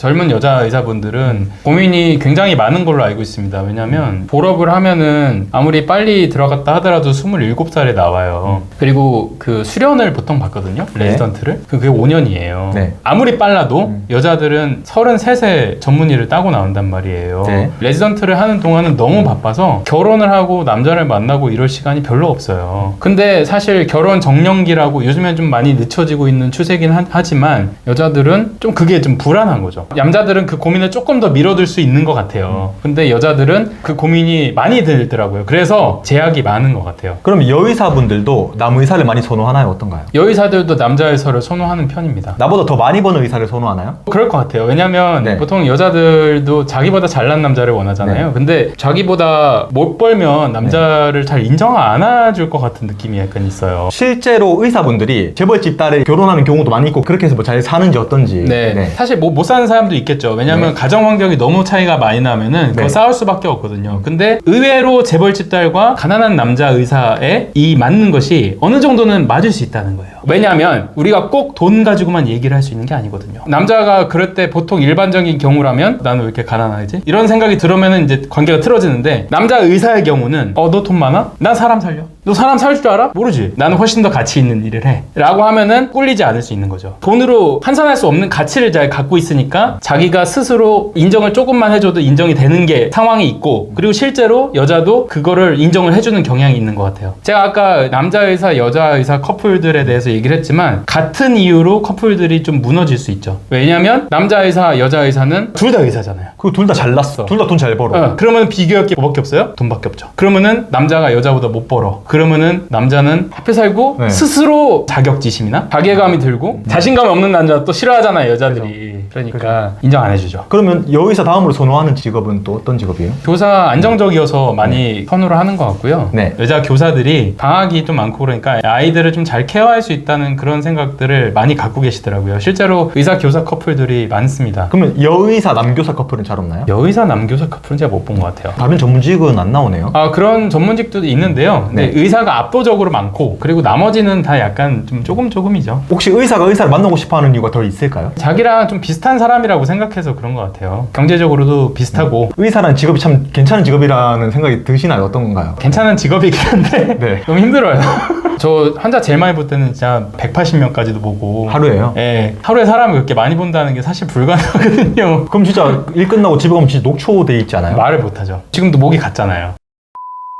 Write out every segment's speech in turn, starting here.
젊은 여자 의사분들은 고민이 굉장히 많은 걸로 알고 있습니다. 왜냐하면 졸업을 하면은 아무리 빨리 들어갔다 하더라도 27살에 나와요. 그리고 그 수련을 보통 받거든요. 네. 레지던트를. 그- 그게 5년이에요. 네. 아무리 빨라도 음. 여자들은 33세 전문의를 따고 나온단 말이에요. 네. 레지던트를 하는 동안은 너무 바빠서 결혼을 하고 남자를 만나고 이럴 시간이 별로 없어요. 근데 사실 결혼 정년기라고 요즘엔 좀 많이 늦춰지고 있는 추세긴 하- 하지만 여자들은 좀 그게 좀 불안한 거죠. 남자들은 그 고민을 조금 더 미뤄둘 수 있는 것 같아요. 근데 여자들은 그 고민이 많이 들더라고요. 그래서 제약이 많은 것 같아요. 그럼 여의사분들도 남 의사를 많이 선호하나요? 어떤가요? 여의사들도 남자 의사를 선호하는 편입니다. 나보다 더 많이 버는 의사를 선호하나요? 그럴 것 같아요. 왜냐면 네. 보통 여자들도 자기보다 잘난 남자를 원하잖아요. 근데 자기보다 못 벌면 남자를 잘 인정 안 해줄 것 같은 느낌이 약간 있어요. 실제로 의사분들이 재벌집 딸에 결혼하는 경우도 많이 있고 그렇게 해서 뭐 잘 사는지 어떤지 네. 사실 뭐 못 사는 사람 도 있겠죠. 왜냐면 네. 가정 환경이 너무 차이가 많이 나면은 그거 네. 싸울 수밖에 없거든요. 근데 의외로 재벌집 딸과 가난한 남자 의사의 이 맞는 것이 어느 정도는 맞을 수 있다는 거예요. 왜냐하면 우리가 꼭 돈 가지고만 얘기를 할 수 있는 게 아니거든요. 남자가 그럴 때 보통 일반적인 경우라면 나는 왜 이렇게 가난하지? 이런 생각이 들으면은 이제 관계가 틀어지는데 남자 의사의 경우는 어 너 돈 많아? 난 사람 살려. 너 사람 살 줄 알아? 모르지. 나는 훨씬 더 가치 있는 일을 해. 라고 하면은 꿀리지 않을 수 있는 거죠. 돈으로 환산할 수 없는 가치를 잘 갖고 있으니까 자기가 스스로 인정을 조금만 해줘도 인정이 되는 게 상황이 있고 그리고 실제로 여자도 그거를 인정을 해주는 경향이 있는 것 같아요. 제가 아까 남자 의사, 여자 의사 커플들에 대해서 얘기를 했지만 같은 이유로 커플들이 좀 무너질 수 있죠. 왜냐면 남자 의사, 여자 의사는 둘 다 의사잖아요. 그리고 둘 다 잘났어. 둘 다 돈 잘 벌어. 어, 그러면 비교할 게 뭐밖에 없어요? 돈밖에 없죠. 그러면은 남자가 여자보다 못 벌어. 그러면은 남자는 앞에 살고 네. 스스로 자격지심이나 자괴감이 들고 자신감이 없는 남자 또 싫어하잖아요 여자들이. 그러니까 인정 안 해주죠. 그러면 여의사 다음으로 선호하는 직업은 또 어떤 직업이에요? 교사 안정적이어서 많이 선호를 하는 것 같고요. 네. 여자 교사들이 방학이 좀 많고 그러니까 아이들을 좀 잘 케어할 수 있다는 그런 생각들을 많이 갖고 계시더라고요. 실제로 의사 교사 커플들이 많습니다. 그러면 여의사 남교사 커플은 잘 없나요? 여의사 남교사 커플은 제가 못 본 것 같아요. 다른 전문직은 안 나오네요. 아 그런 전문직도 있는데요. 근데 네. 의사가 압도적으로 많고 그리고 나머지는 다 약간 좀 조금 조금이죠. 혹시 의사가 의사를 만나고 싶어하는 이유가 더 있을까요? 자기랑 좀 비슷한 사람이 라고 생각해서 그런 것 같아요. 경제적으로도 비슷하고 의사라는 직업이 참 괜찮은 직업이라는 생각이 드시나요? 어떤 건가요? 괜찮은 직업이긴 한데 네. 너무 힘들어요. 저 환자 제일 많이 볼 때는 진짜 180명까지도 보고 하루에요? 예, 하루에 사람을 그렇게 많이 본다는 게 사실 불가능하거든요. 그럼 진짜 일 끝나고 집에 가면 진짜 녹초돼 있지 않아요? 말을 못하죠. 지금도 목이 갔잖아요.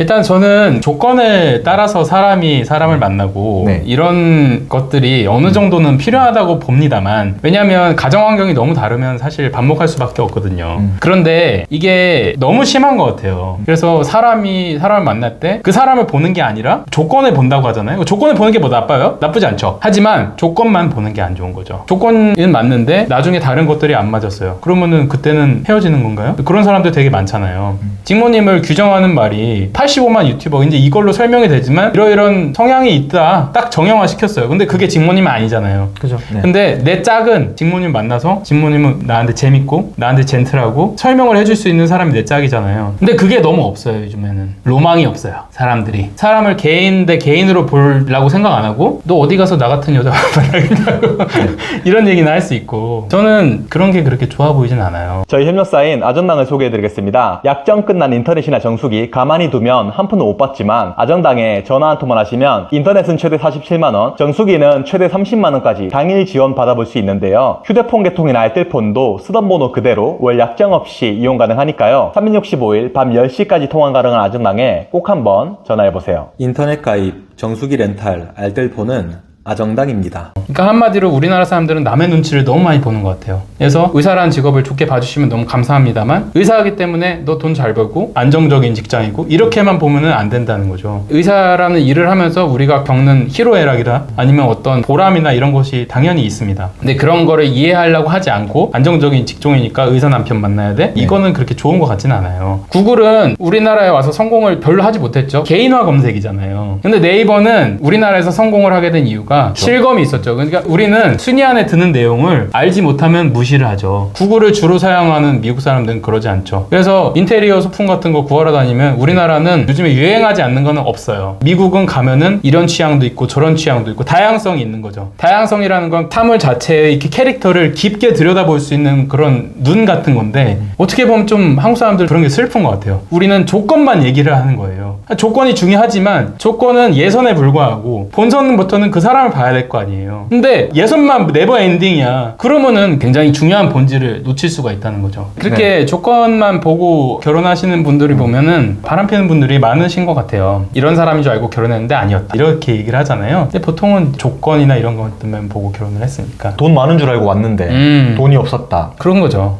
일단 저는 조건에 따라서 사람이 사람을 만나고 네. 이런 것들이 어느 정도는 필요하다고 봅니다만 왜냐하면 가정 환경이 너무 다르면 사실 반복할 수밖에 없거든요. 음. 그런데 이게 너무 심한 것 같아요. 그래서 사람이 사람을 만날 때 그 사람을 보는 게 아니라 조건을 본다고 하잖아요. 조건을 보는 게 뭐 나빠요? 나쁘지 않죠. 하지만 조건만 보는 게 안 좋은 거죠. 조건은 맞는데 나중에 다른 것들이 안 맞았어요. 그러면은 그때는 헤어지는 건가요? 그런 사람들 되게 많잖아요. 직모님을 규정하는 말이 85만 유튜버 이제 이걸로 설명이 되지만 이러이런 성향이 있다 딱 정형화 시켰어요. 근데 그게 직모님은 아니잖아요. 그죠? 네. 근데 내 짝은 직모님 만나서 직모님은 나한테 재밌고 나한테 젠틀하고 설명을 해줄 수 있는 사람이 내 짝이잖아요. 근데 그게 너무 없어요 요즘에는 로망이 없어요 사람들이 사람을 개인 대 개인으로 보려고 생각 안 하고 너 어디 가서 나 같은 여자 만나겠냐고 이런 얘기는 할수 있고 저는 그런 게 그렇게 좋아 보이진 않아요. 저희 협력사인 아정당을 소개해드리겠습니다. 약정 끝난 인터넷이나 정수기 가만히 두면 한 푼은 못 받지만 아정당에 전화 한 통만 하시면 인터넷은 최대 47만원, 정수기는 최대 30만원까지 당일 지원 받아볼 수 있는데요. 휴대폰 개통이나 알뜰폰도 쓰던 번호 그대로 월 약정 없이 이용 가능하니까요. 365일 밤 10시까지 통화 가능한 아정당에 꼭 한번 전화해보세요. 인터넷 가입, 정수기 렌탈, 알뜰폰은 아정당입니다. 그러니까 한마디로 우리나라 사람들은 남의 눈치를 너무 많이 보는 것 같아요. 그래서 의사라는 직업을 좋게 봐주시면 너무 감사합니다만 의사이기 때문에 너 돈 잘 벌고 안정적인 직장이고 이렇게만 보면은 안 된다는 거죠. 의사라는 일을 하면서 우리가 겪는 희로애락이라 아니면 어떤 보람이나 이런 것이 당연히 있습니다. 근데 그런 거를 이해하려고 하지 않고 안정적인 직종이니까 의사 남편 만나야 돼? 이거는 그렇게 좋은 것 같진 않아요. 구글은 우리나라에 와서 성공을 별로 하지 못했죠. 개인화 검색이잖아요. 근데 네이버는 우리나라에서 성공을 하게 된 이유가 보니까 실검이 있었죠. 그러니까 우리는 순위 안에 드는 내용을 알지 못하면 무시를 하죠. 구글을 주로 사용하는 미국 사람들은 그러지 않죠. 그래서 인테리어 소품 같은 거 구하러 다니면 우리나라는 요즘에 유행하지 않는 거는 없어요. 미국은 가면은 이런 취향도 있고 저런 취향도 있고 다양성이 있는 거죠. 다양성이라는 건 사물 자체의 이렇게 캐릭터를 깊게 들여다볼 수 있는 그런 눈 같은 건데 어떻게 보면 좀 한국 사람들 그런 게 슬픈 것 같아요. 우리는 조건만 얘기를 하는 거예요. 조건이 중요하지만 조건은 예선에 불과하고 본선부터는 그 사람을 봐야 될 거 아니에요. 근데 예선만 네버 엔딩이야. 그러면은 굉장히 중요한 본질을 놓칠 수가 있다는 거죠. 그렇게 조건만 보고 결혼하시는 분들이 보면은 바람 피는 분들이 많으신 것 같아요. 이런 사람인 줄 알고 결혼했는데 아니었다. 이렇게 얘기를 하잖아요. 근데 보통은 조건이나 이런 것들만 보고 결혼을 했으니까. 돈 많은 줄 알고 왔는데 음. 돈이 없었다. 그런 거죠.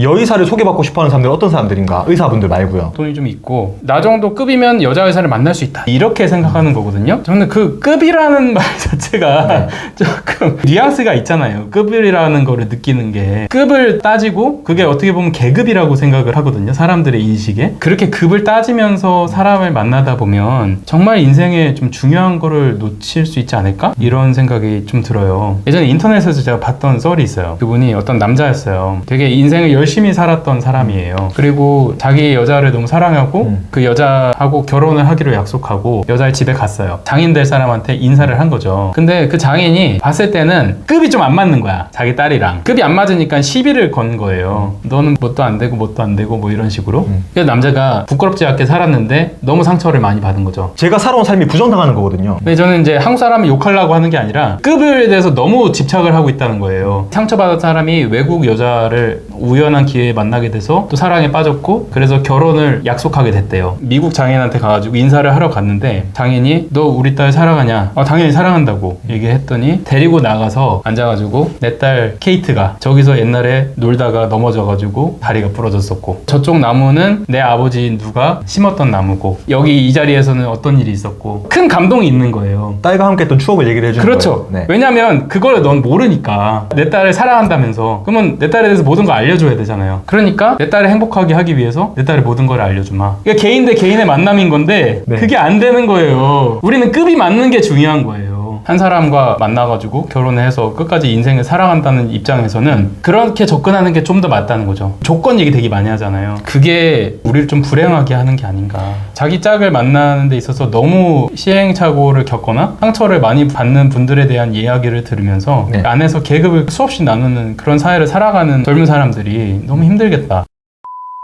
여의사를 소개받고 싶어하는 사람들은 어떤 사람들인가? 의사분들 말고요. 돈이 좀 있고 나 정도 급이면 여자 의사를 만날 수 있다. 이렇게 생각하는 거거든요. 저는 그 급이라는 말 자체가 조금 뉘앙스가 있잖아요. 급이라는 거를 느끼는 게 급을 따지고 그게 어떻게 보면 계급이라고 생각을 하거든요. 사람들의 인식에. 그렇게 급을 따지면서 사람을 만나다 보면 정말 인생에 좀 중요한 거를 놓칠 수 있지 않을까? 이런 생각이 좀 들어요. 예전에 인터넷에서 제가 봤던 썰이 있어요. 그분이 어떤 남자였어요. 되게 인생을 열 심히 살았던 사람이에요 그리고 자기 여자를 너무 사랑하고 음. 그 여자하고 결혼을 하기로 약속하고 여자의 집에 갔어요. 장인 될 사람한테 인사를 한 거죠. 근데 그 장인이 봤을 때는 급이 좀 안 맞는 거야. 자기 딸이랑. 급이 안 맞으니까 시비를 건 거예요. 너는 뭣도 안 되고 뭣도 안 되고 뭐 이런 식으로. 음. 그래서 남자가 부끄럽지 않게 살았는데 너무 상처를 많이 받은 거죠. 제가 살아온 삶이 부정당하는 거거든요. 근데 저는 이제 한국 사람을 욕하려고 하는 게 아니라 급에 대해서 너무 집착을 하고 있다는 거예요. 상처받은 사람이 외국 여자를 우연한 기회에 만나게 돼서 또 사랑에 빠졌고 그래서 결혼을 약속하게 됐대요. 미국 장인한테 가가지고 인사를 하러 갔는데 장인이 너 우리 딸 사랑하냐? 아, 당연히 사랑한다고 얘기했더니 데리고 나가서 앉아가지고 내 딸 케이트가 저기서 옛날에 놀다가 넘어져가지고 다리가 부러졌었고 저쪽 나무는 내 아버지 누가 심었던 나무고 여기 이 자리에서는 어떤 일이 있었고 큰 감동이 있는 거예요. 딸과 함께 했던 추억을 얘기를 해주는 그렇죠. 거예요. 네. 왜냐면 그걸 넌 모르니까 내 딸을 사랑한다면서 그러면 내 딸에 대해서 모든 걸 알려 줘야 되잖아요. 그러니까 내 딸을 행복하게 하기 위해서 내 딸의 모든 걸 알려주마. 이게 개인 대 개인의 만남인 건데 네. 그게 안 되는 거예요. 우리는 급이 맞는 게 중요한 거예요. 한 사람과 만나가지고 결혼해서 끝까지 인생을 사랑한다는 입장에서는 그렇게 접근하는 게 좀 더 맞다는 거죠. 조건 얘기 되게 많이 하잖아요. 그게 우리를 좀 불행하게 하는 게 아닌가. 자기 짝을 만나는 데 있어서 너무 시행착오를 겪거나 상처를 많이 받는 분들에 대한 이야기를 들으면서 네. 안에서 계급을 수없이 나누는 그런 사회를 살아가는 젊은 사람들이 너무 힘들겠다.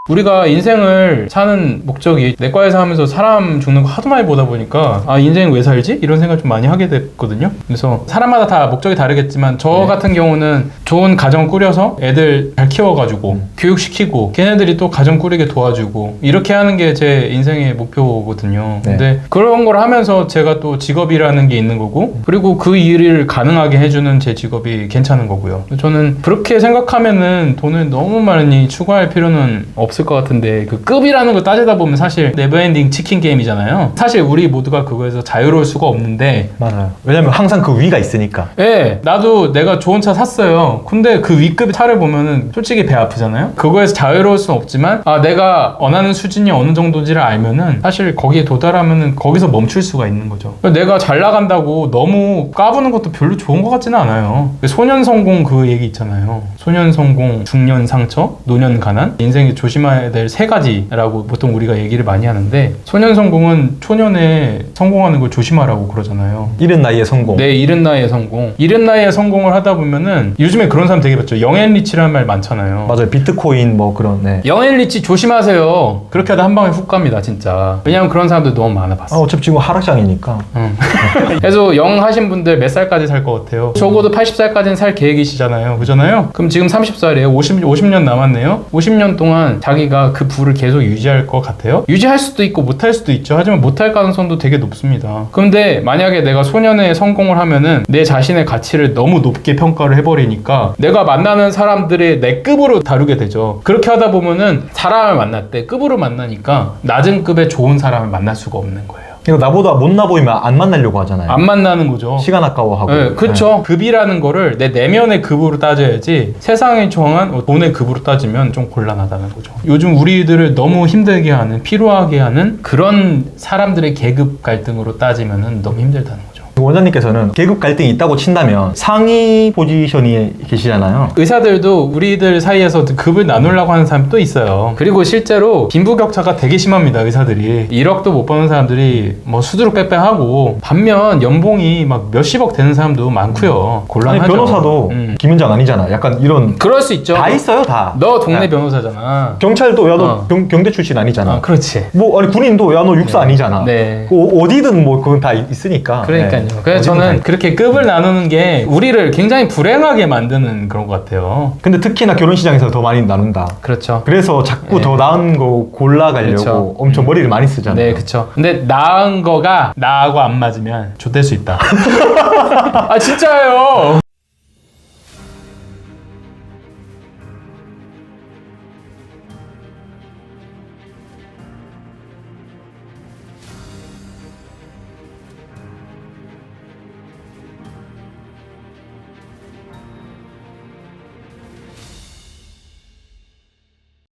우리가 인생을 사는 목적이 내과에서 하면서 사람 죽는 거 하도 많이 보다 보니까 아 인생 왜 살지? 이런 생각을 좀 많이 하게 됐거든요. 그래서 사람마다 다 목적이 다르겠지만 저 네. 같은 경우는 좋은 가정 꾸려서 애들 잘 키워가지고 음. 교육시키고 걔네들이 또 가정 꾸리게 도와주고 이렇게 하는 게 제 인생의 목표거든요. 네. 근데 그런 걸 하면서 제가 또 직업이라는 게 있는 거고 그리고 그 일을 가능하게 해주는 제 직업이 괜찮은 거고요. 저는 그렇게 생각하면은 돈을 너무 많이 추구할 필요는 없을 것 같은데 그 급이라는 걸 따지다 보면 사실 네버엔딩 치킨 게임이잖아요. 사실 우리 모두가 그거에서 자유로울 수가 없는데 맞아요. 왜냐면 항상 그 위가 있으니까. 예, 나도 내가 좋은 차 샀어요. 근데 그 위급 차를 보면은 솔직히 배 아프잖아요? 그거에서 자유로울 수는 없지만, 아, 내가 원하는 수준이 어느 정도인지를 알면은 사실 거기에 도달하면은 거기서 멈출 수가 있는 거죠. 내가 잘 나간다고 너무 까부는 것도 별로 좋은 것 같지는 않아요. 소년 성공 그 얘기 있잖아요. 소년 성공, 중년 상처, 노년 가난, 인생에 조심 해야 될 세 가지라고 보통 우리가 얘기를 많이 하는데, 소년 성공은 초년에 성공하는 걸 조심하라고 그러잖아요. 이른 나이에 성공. 내 이른 나이에 성공. 이른 나이에 성공을 하다 보면은 요즘에 그런 사람 되게 봤죠. 영앤리치라는 말 많잖아요. 맞아요. 비트코인 뭐 그런. 네. 영앤리치 조심하세요. 그렇게 하다 한 방에 훅 갑니다, 진짜. 왜냐면 그런 사람들 너무 많아 아, 봤어. 어차피 지금 하락장이니까. 응. 그래서 영 하신 분들 몇 살까지 살 것 같아요? 적어도 80살까지는 살 계획이시잖아요. 그잖아요? 그럼 지금 30살이에요. 50, 50년 남았네요. 50년 동안 자기가 그 부를 계속 유지할 것 같아요? 유지할 수도 있고 못할 수도 있죠. 하지만 못할 가능성도 되게 높습니다. 그런데 만약에 내가 소년에 성공을 하면은 내 자신의 가치를 너무 높게 평가를 해버리니까 내가 만나는 사람들의 내 급으로 다루게 되죠. 그렇게 하다 보면은 사람을 만날 때 급으로 만나니까 낮은 급의 좋은 사람을 만날 수가 없는 거예요. 이거 나보다 못나 보이면 안 만나려고 하잖아요. 안 만나는 거죠. 시간 아까워하고. 네, 그렇죠. 급이라는 거를 내 내면의 급으로 따져야지 세상이 정한 돈의 급으로 따지면 좀 곤란하다는 거죠. 요즘 우리들을 너무 힘들게 하는, 피로하게 하는 그런 사람들의 계급 갈등으로 따지면은 너무 힘들다는 거죠. 원장님께서는 계급 갈등이 있다고 친다면 상위 포지션이 계시잖아요. 의사들도 우리들 사이에서 급을 나누려고 하는 사람도 있어요. 그리고 실제로 빈부격차가 되게 심합니다, 의사들이. 1억도 못 버는 사람들이 뭐 수두룩 빼빼하고 반면 연봉이 막 몇십억 되는 사람도 많고요. 아니 곤란하죠. 변호사도 음. 김현장 아니잖아. 약간 이런 그럴 수 있죠. 다 있어요 다. 너 동네 야, 변호사잖아. 경찰도 야너 어. 경대 출신 아니잖아. 아, 그렇지. 뭐 아니 군인도 야너 육사 아니잖아. 네. 그 어- 어디든 뭐 그건 다 있- 있으니까. 그러니까요. 네. 그래서 어디든 다 저는 있- 그렇게 급을 나누는 게 우리를 굉장히 불행하게 만드는 그런 것 같아요. 근데 특히나 결혼 시장에서 더 많이 나눈다. 그렇죠. 그래서 자꾸 네. 더 나은 거 골라가려고 그렇죠. 엄청 머리를 많이 쓰잖아요. 네, 그쵸. 근데 나은 거가 나하고 안 맞으면 좆될 수 있다. 아, 진짜예요.